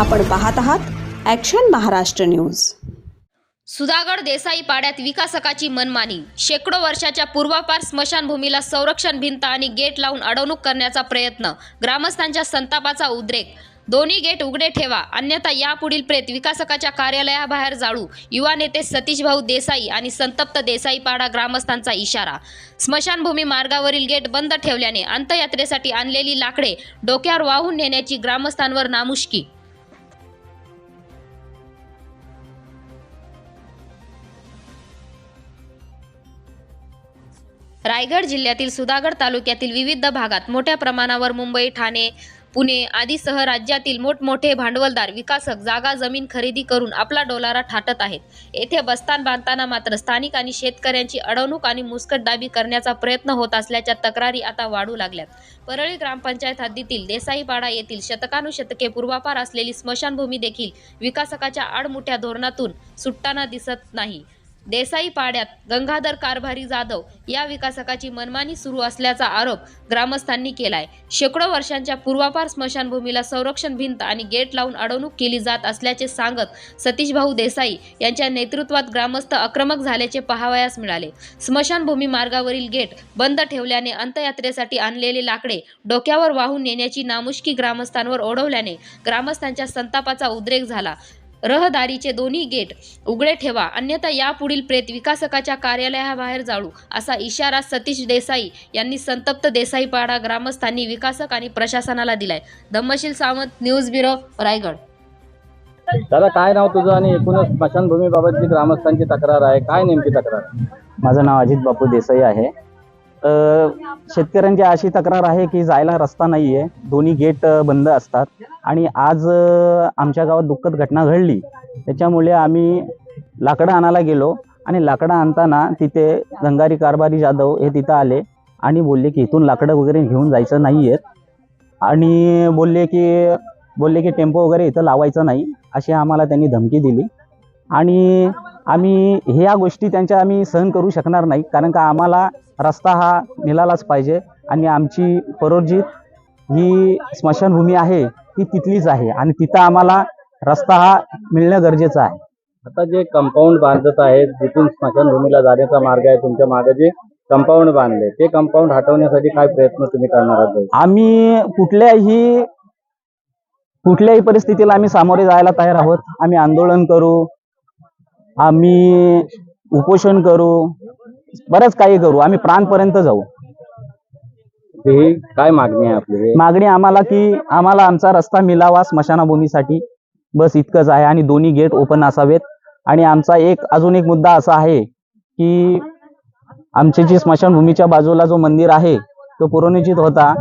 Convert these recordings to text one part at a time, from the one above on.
आपण पाहत आहात ॲक्शन महाराष्ट्र न्यूज सुधागड देसाई पाड्यात विकासकाची मनमानी. शेकडो वर्षाच्या पूर्वापार स्मशानभूमीला संरक्षण भिंत आणि गेट लावून अडवणूक करण्याचा प्रयत्न. ग्रामस्थांच्या संतापाचा उद्रेक. दोन्ही गेट उघडे ठेवा. अन्यथा यापुढील प्रेत विकासकाच्या कार्यालयाबाहेर जाळू. युवा नेते सतीश भाऊ देसाई आणि संतप्त देसाई पाडा ग्रामस्थांचा इशारा. स्मशानभूमी मार्गावरील गेट बंद ठेवल्याने अंतयात्रेसाठी आणलेली लाकडे डोक्यावर वाहून नेण्याची ग्रामस्थांवर नामुष्की. रायगड जिल्ह्यातील सुधागड तालुक्यातील विविध भागात मोठ्या प्रमाणावर मुंबई ठाणे पुणे आदीसह राज्यातील मोठमोठे भांडवलदार विकासक जागा जमीन खरेदी करून आपला डोलारा ठाटत आहेत. येथे बस्तान बांधताना मात्र स्थानिक आणि शेतकऱ्यांची अडवणूक आणि मुस्कटदाबी करण्याचा प्रयत्न होत असल्याच्या तक्रारी आता वाढू लागल्यात. परळी ग्रामपंचायत हद्दीतील देसाईपाडा येथील शतकानुशतके पूर्वापार असलेली स्मशानभूमी देखील विकासकाच्या आडमुठ्या धोरणातून सुटताना दिसत नाही. देसाई पाड्यात गंगाधर कारभारी जाधव या विकासकाची मनमानी सुरू असल्याचा आरोप ग्रामस्थांनी केलाय. शेकडो वर्षांच्या पूर्वापार स्मशानभूमीला संरक्षण भिंत आणि गेट लावून अडवणूक केली जात असल्याचे सांगत सतीश भाऊ देसाई यांच्या नेतृत्वात ग्रामस्थ आक्रमक झाल्याचे पाहावयास मिळाले. स्मशानभूमी मार्गावरील गेट बंद ठेवल्याने अंत्ययात्रेसाठी आणलेले लाकडे डोक्यावर वाहून नेण्याची नामुष्की ग्रामस्थांवर ओढवल्याने ग्रामस्थांच्या संतापाचा उद्रेक झाला. रहदारीचे दोन्ही गेट उघडे ठेवा. अन्यथा यापुढील प्रेत विकासकाच्या कार्यालयाबाहेर जाळू असा इशारा सतीश देसाई यांनी संतप्त देसाईपाडा ग्रामस्थांनी विकासक आणि प्रशासनाला दिलाय. Dhammashil Sawant news bureau Raigad. दादा काय नाव तुझं आणि एकूणच स्मशानभूमीबाबतची ग्रामस्थांची तक्रार आहे? काय नेमकी तक्रार? आहे? माझं नाव अजित बापू देसाई आहे. शेतकऱ्यांची अशी तक्रार आहे की जायला रस्ता नाही आहे दोन्ही गेट बंद असतात. आणि आज आमच्या गावात दुःखद घटना घडली. त्याच्यामुळे आम्ही लाकडं आणायला गेलो. आणि लाकडं आणताना तिथे गंगारी कारभारी जाधव हे तिथं आले आणि बोलले की इथून लाकडं वगैरे घेऊन जायचं नाही आहेत आणि बोलले की बोलले की टेम्पो वगैरे इथं लावायचं नाही अशी आम्हाला त्यांनी धमकी दिली. आणि आम्ही ह्या गोष्टी त्यांच्या आम्ही सहन करू शकणार नाही कारण का आम्हाला रस्ता हा मिळालाच पाहिजे आणि आमची परोजित ही स्मशानभूमी आहे ती तिथलीच आहे आणि तिथं आम्हाला रस्ता हा मिळणं गरजेचं आहे. आता जे कंपाऊंड बांधत आहेत जिथून स्मशानभूमीला जाण्याचा मार्ग आहे तुमच्या मागे जे कंपाऊंड बांधले ते कंपाऊंड हटवण्यासाठी काय प्रयत्न तुम्ही करणार आहात? आम्ही कुठल्याही कुठल्याही परिस्थितीला आम्ही सामोरे जायला तयार आहोत. आम्ही आंदोलन करू आम्ही उपोषण करू बरंच काही करू. आम्ही प्राणपर्यंत जाऊ. ही काय मागणी आहे आपली? मागणी आम्हाला की आम्हाला आमचा रस्ता मिळावा स्मशानभूमीसाठी. बस इतकंच आहे आणि दोन्ही गेट ओपन असावेत. आणि आमचा एक अजून एक मुद्दा असा आहे की आमची जी स्मशानभूमीच्या बाजूला जो मंदिर आहे तो पुरोनिचित होता.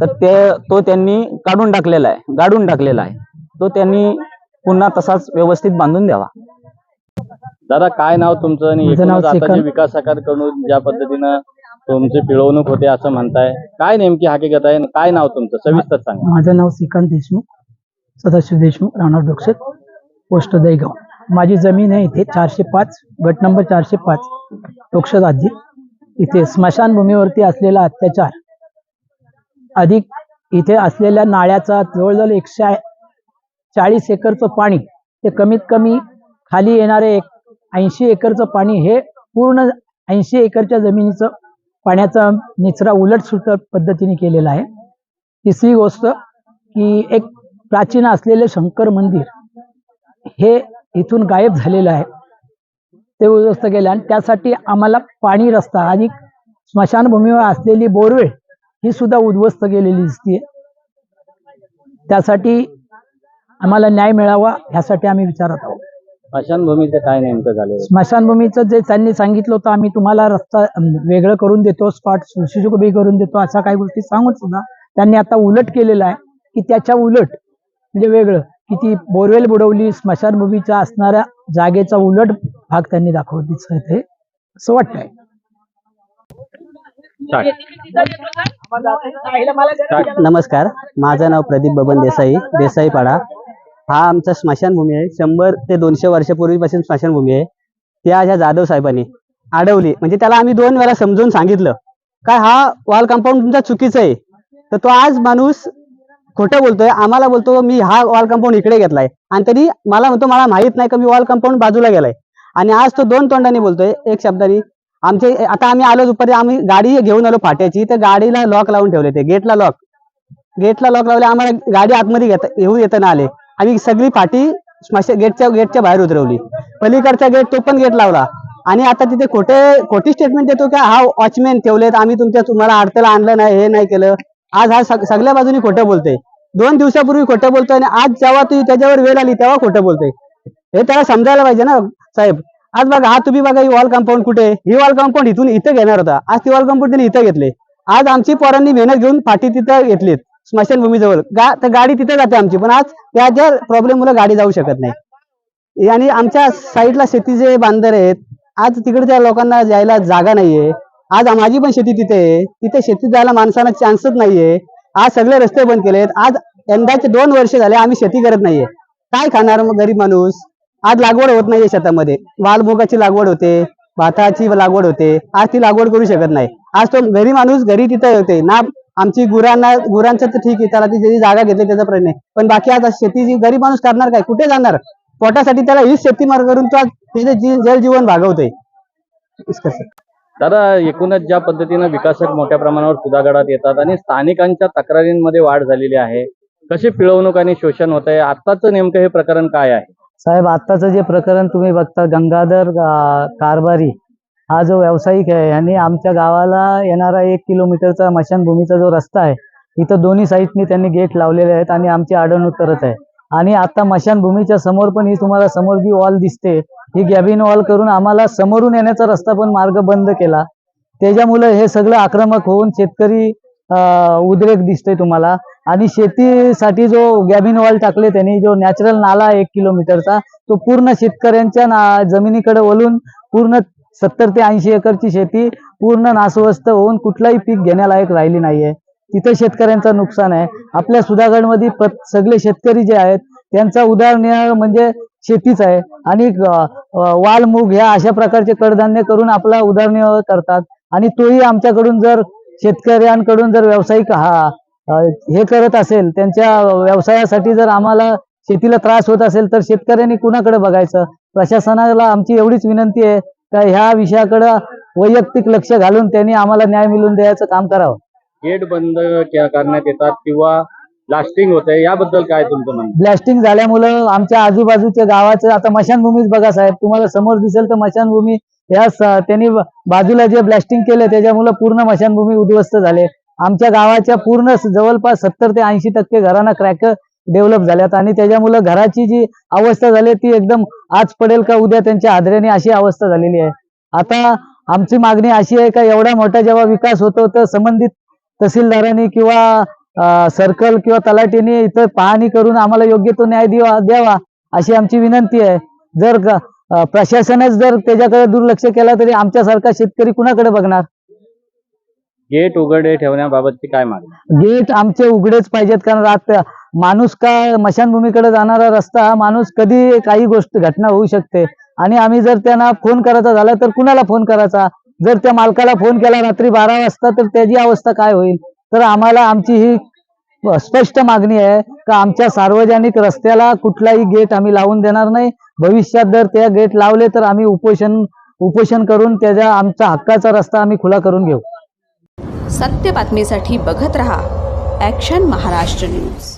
तर ते तो त्यांनी काढून टाकलेला आहे. गाडून टाकलेला आहे. तो त्यांनी पुन्हा तसाच व्यवस्थित बांधून द्यावा. दादा काय नाव तुमचं? आणि माझं नाव एकूणच आता जे श्रीकांत. विकासकांकडून ज्या पद्धतीनं तुमची पिळवणूक होते असं म्हणताय काय नेमकी हकीकत आहे? आणि काय नाव तुमचं? सविस्तर सांगा. माझं नाव श्रीकांत देशमुख सदाशिव देशमुख राहणार डोक्षक पोस्ट दहीगाव. माझी जमीन आहे इथे चारशे पाच गट नंबर चारशे पाच डोक्षक आजी इथे स्मशानभूमीवरती असलेला अत्याचार अधिक इथे असलेल्या नाळ्याचा जवळजवळ एकशे चाळीस एकरचं पाणी ते कमीत कमी खाली येणारे एक ऐंशी एकरचं पाणी हे पूर्ण ऐंशी एकरच्या जमिनीचं पाण्याचा निचरा उलट सुलट पद्धतीने केलेला आहे. तिसरी गोष्ट की एक प्राचीन असलेले शंकर मंदिर हे इथून गायब झालेलं आहे. ते उद्ध्वस्त केलं आणि त्यासाठी आम्हाला पाणी रस्ता आणि स्मशानभूमीवर असलेली बोरवेळ ही सुद्धा उद्ध्वस्त केलेली दिसते त्यासाठी आम्हाला न्याय मिळावा ह्यासाठी आम्ही विचारत आहोत. स्मशानभूमीचं काय नेमकं झालं? स्मशानभूमीचं जे त्यांनी सांगितलं होतं आम्ही तुम्हाला रस्ता वेगळं करून देतो स्पॉट सुशोभी करून देतो अशा काही गोष्टी सांगून सुद्धा त्यांनी आता उलट केलेलं आहे की त्याच्या उलट म्हणजे वेगळं की ती बोरवेल बुडवली स्मशानभूमीच्या असणाऱ्या जागेचा उलट भाग त्यांनी दाखवत आहे असं वाटतंय. नमस्कार. माझं नाव प्रदीप बबन देसाई देसाईपाडा. हा आमचा स्मशानभूमी आहे. शंभर ते दोनशे वर्षापूर्वीपासून स्मशानभूमी आहे. त्या ह्या जाधव साहेबांनी अडवली. म्हणजे त्याला आम्ही दोन वेळा समजून सांगितलं. काय हा वॉल कंपाऊंड तुमचा चुकीचा आहे. तर तो आज माणूस खोटं बोलतोय. आम्हाला बोलतो मी हा वॉल कंपाऊंड इकडे घेतलाय. आणि तरी मला म्हणतो मला माहीत नाही का मी वॉल कंपाऊंड बाजूला गेलाय. आणि आज तो दोन तोंडाने बोलतोय एक शब्दाने आमचे आता आम्ही आलो दुपारी आम्ही गाडी घेऊन आलो फाट्याची. तर गाडीला लॉक लावून ठेवले ते. गेटला लॉक गेटला लॉक लावले आम्हाला गाडी आतमध्ये घेता येऊ येताना आले. आम्ही सगळी फाटी स्मशान गेटच्या गेटच्या बाहेर उतरवली. पलीकडचा गेट तो पण गेट लावला. आणि आता तिथे खोटे खोटी स्टेटमेंट देतो का हा वॉचमॅन ठेवलेत आम्ही तुमच्या तुम्हाला अडथळा आणलं नाही हे नाही केलं. आज हा सगळ्या बाजूनी खोटं बोलतोय. दोन दिवसापूर्वी खोटं बोलतोय आणि आज जेव्हा ती त्याच्यावर वेळ आली तेव्हा खोटं बोलतोय. हे त्याला समजायला पाहिजे ना साहेब. आज बघा हा तुम्ही बघा ही वॉल कंपाऊंड कुठे ही वॉल कंपाऊंड इथून इथं घेणार होता. आज ती वॉल कंपाऊंड त्यांनी इथं घेतले. आज आमची पोरांनी मेहनत घेऊन फाटी तिथं घेतलीत. स्मशानभूमीजवळ. गा तर गाडी तिथे जाते आमची पण आज त्याच्या प्रॉब्लेम मुळे गाडी जाऊ शकत नाही. आणि आमच्या साईडला शेतीचे बांधर आहेत आज तिकडच्या लोकांना जायला जागा नाहीये. आज माझी पण शेती तिथे आहे. तिथे शेतीत जायला माणसाला चान्सच नाहीये. आज सगळे रस्ते बंद केलेत आज यंदाचे दोन वर्ष झाले आम्ही शेती करत नाहीये. काय खाणार मग गरीब माणूस? आज लागवड होत नाहीये शेतामध्ये. वालभोगाची लागवड होते भाताची लागवड होते. आज ती लागवड करू शकत नाही. आज तो घरी माणूस घरी तिथे होते ना आमची गुरांना गुरांचं तर ठीक आहे त्याला ती ज्याची जागा घेतली त्याचा प्रश्न नाही. पण बाकी आज शेतीची गरीब माणूस करणार काय? कुठे जाणार? पोटासाठी त्याला हीच शेती मार करून तो आज त्याचे जी- जलजीवन भागवतोय. इतकंच. दादा एकूणच ज्या पद्धतीनं विकासक मोठ्या प्रमाणावर सुधागडात येतात आणि स्थानिकांच्या तक्रारींमध्ये वाढ झालेली आहे कशी पिळवणूक आणि शोषण होत आहे आत्ताचं नेमकं हे प्रकरण काय आहे? साहेब आत्ताचं जे प्रकरण तुम्ही बघता गंगाधर कारभारी हा जो व्यावसायिक आहे यांनी आमच्या गावाला येणारा एक किलोमीटरचा मशानभूमीचा जो रस्ता आहे इथं दोन्ही साईडनी त्यांनी गेट लावलेले आहेत आणि आमची अडवणूक करत आहे. आणि आता मशानभूमीच्या समोर पण ही तुम्हाला समोर जी वॉल दिसते ही गॅबिन वॉल करून आम्हाला समोरून येण्याचा रस्ता पण मार्ग बंद केला. त्याच्यामुळे हे सगळं आक्रमक होऊन शेतकरी उद्रेक दिसतोय तुम्हाला. आणि शेतीसाठी जो गॅबिन वॉल टाकले त्यांनी जो नॅचरल नाला एक किलोमीटरचा तो पूर्ण शेतकऱ्यांच्या ना जमिनीकडे वळून पूर्ण सत्तर ते ऐंशी एकरची शेती पूर्ण नासवस्त होऊन कुठलाही पीक घेण्यालायक राहिली नाहीये. तिथं शेतकऱ्यांचं नुकसान आहे. आपल्या सुधागडमध्ये प्रत सगळे शेतकरी जे आहेत त्यांचा उदाहरण म्हणजे शेतीच आहे. आणि अं, वाल मूग ह्या अशा प्रकारचे कडधान्य करून आपला उदरनिर्वाह करतात. आणि तोही आमच्याकडून जर शेतकऱ्यांकडून जर व्यावसायिक हा हे करत असेल त्यांच्या व्यवसायासाठी जर आम्हाला शेतीला त्रास होत असेल तर शेतकऱ्यांनी कुणाकडे बघायचं? प्रशासनाला आमची एवढीच विनंती आहे का ह्या विषयाकडे वैयक्तिक लक्ष घालून त्यांनी आम्हाला न्याय मिळवून द्यायचं काम करावं. गेट बंद करण्यात येतात किंवा लास्टिंग होत आहे याबद्दल काय तुमचं म्हणणं? ब्लास्टिंग झाल्यामुळं आमच्या आजूबाजूच्या गावाचं आता मशानभूमीच बघा साहेब तुम्हाला समोर दिसेल तर मशानभूमी या त्यांनी बाजूला जे ब्लास्टिंग केलं त्याच्यामुळं पूर्ण मशानभूमी उद्ध्वस्त झाले. आमच्या गावाच्या पूर्ण जवळपास सत्तर ते ऐंशी टक्के घरांना क्रॅक डेव्हलप झाल्यात आणि त्याच्यामुळं घराची जी अवस्था झाली ती एकदम आज पडेल का उद्या त्यांच्या हादऱ्याने अशी अवस्था झालेली आहे. आता आमची मागणी अशी आहे का एवढा मोठा जेव्हा विकास होतो तर संबंधित तहसीलदारांनी किंवा सर्कल किंवा तलाठीने इथं पाहणी करून आम्हाला योग्य तो न्याय द्यावा द्यावा अशी आमची विनंती आहे. जर प्रशासनच जर त्याच्याकडे दुर्लक्ष केला तरी आमच्यासारखा शेतकरी कुणाकडे बघणार? गेट उघडे ठेवण्याबाबतची काय मागणी? गेट आमचे उघडेच पाहिजेत कारण माणूस का मशानभूमीकडे जाणारा रस्ता हा माणूस कधी काही गोष्ट घटना होऊ शकते. आणि आम्ही जर त्यांना फोन करायचा झाला तर कुणाला फोन करायचा? जर त्या मालकाला फोन केला रात्री बारा वाजता तर त्याची अवस्था काय होईल? तर आम्हाला आमची ही स्पष्ट मागणी आहे का आमच्या सार्वजनिक रस्त्याला कुठलाही गेट आम्ही लावून देणार नाही. भविष्यात जर त्या गेट लावले तर आम्ही उपोषण उपोषण करून त्याच्या आमचा हक्काचा रस्ता आम्ही खुला करून घेऊ. सत्य बातमीसाठी बघत रहा ॲक्शन महाराष्ट्र न्यूज